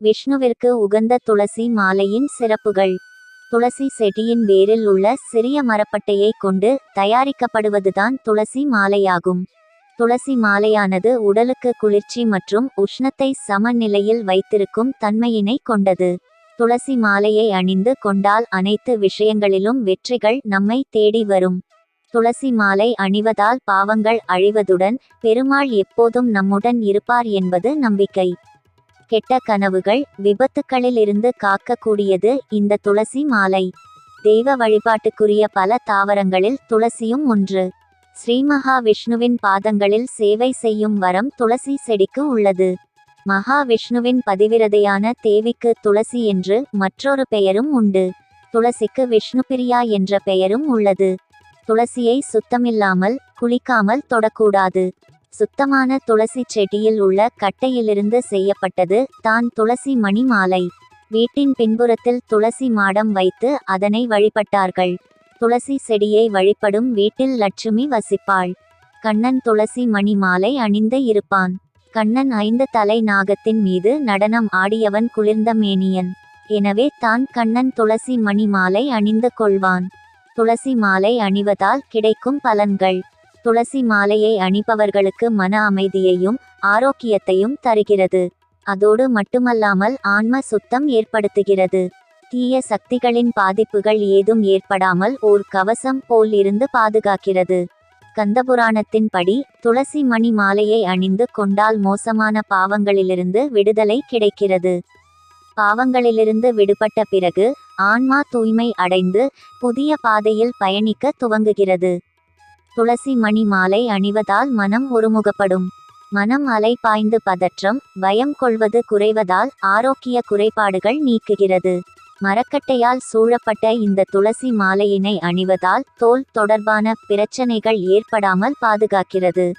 விஷ்ணுவிற்கு உகந்த துளசி மாலையின் சிறப்புகள். துளசி செடியின் வேரில் உள்ள சிறிய மரப்பட்டையை கொண்டு தயாரிக்கப்படுவதுதான் துளசி மாலையாகும். துளசி மாலையானது உடலுக்கு குளிர்ச்சி மற்றும் உஷ்ணத்தை சமநிலையில் வைத்திருக்கும் தன்மையினை கொண்டது. துளசி மாலையை அணிந்து கொண்டால் அனைத்து விஷயங்களிலும் வெற்றிகள் நம்மை தேடி வரும். துளசி மாலை அணிவதால் பாவங்கள் அழிவதுடன் பெருமாள் எப்போதும் நம்முடன் இருப்பார் என்பது நம்பிக்கை. கெட்ட கனவுகள் விபத்துக்களில் இருந்து காக்கக்கூடியது இந்த துளசி மாலை. தெய்வ வழிபாட்டுக்குரிய பல தாவரங்களில் துளசியும் ஒன்று. ஸ்ரீமகா விஷ்ணுவின் பாதங்களில் சேவை செய்யும் வரம் துளசி செடிக்கு உள்ளது. மகாவிஷ்ணுவின் பதிவிரதையான தேவிக்கு துளசி என்று மற்றொரு பெயரும் உண்டு. துளசிக்கு விஷ்ணுபிரியா என்ற பெயரும் உள்ளது. துளசியை சுத்தமில்லாமல் குளிக்காமல் தொடக்கூடாது. சுத்தமான துளசி செடியில் உள்ள கட்டையிலிருந்து செய்யப்பட்டது. தான் துளசி மணி மாலை. வீட்டின் பின்புறத்தில் துளசி மாடம் வைத்து அதனை வழிபட்டார்கள். துளசி செடியை வழிபடும் வீட்டில் லட்சுமி வசிப்பாள். கண்ணன் துளசி மணி மாலை அணிந்து இருப்பான். கண்ணன் ஐந்து தலை நாகத்தின் மீது நடனம் ஆடியவன் குளிர்ந்த மேனியன். எனவே தான் கண்ணன் துளசி மணி மாலை அணிந்து கொள்வான். துளசி மாலை அணிவதால் கிடைக்கும் பலன்கள். துளசி மாலையை அணிபவர்களுக்கு மன அமைதியையும் ஆரோக்கியத்தையும் தருகிறது. அதோடு மட்டுமல்லாமல் ஆன்ம சுத்தம் ஏற்படுத்துகிறது. தீய சக்திகளின் பாதிப்புகள் ஏதும் ஏற்படாமல் ஓர் கவசம் போல் இருந்து பாதுகாக்கிறது. கந்தபுராணத்தின்படி துளசி மணி மாலையை அணிந்து கொண்டால் மோசமான பாவங்களிலிருந்து விடுதலை கிடைக்கிறது. பாவங்களிலிருந்து விடுபட்ட பிறகு ஆன்மா தூய்மை அடைந்து புதிய பாதையில் பயணிக்க துவங்குகிறது. துளசி மணி மாலை அணிவதால் மனம் ஒருமுகப்படும். மனம் அலை பாய்ந்து பதற்றம் பயம் கொள்வது குறைவதால் ஆரோக்கிய குறைபாடுகள் நீக்குகிறது. மரக்கட்டையால் சூழப்பட்ட இந்த துளசி மாலையினை அணிவதால் தோல் தொடர்பான பிரச்சனைகள் ஏற்படாமல் பாதுகாக்கிறது.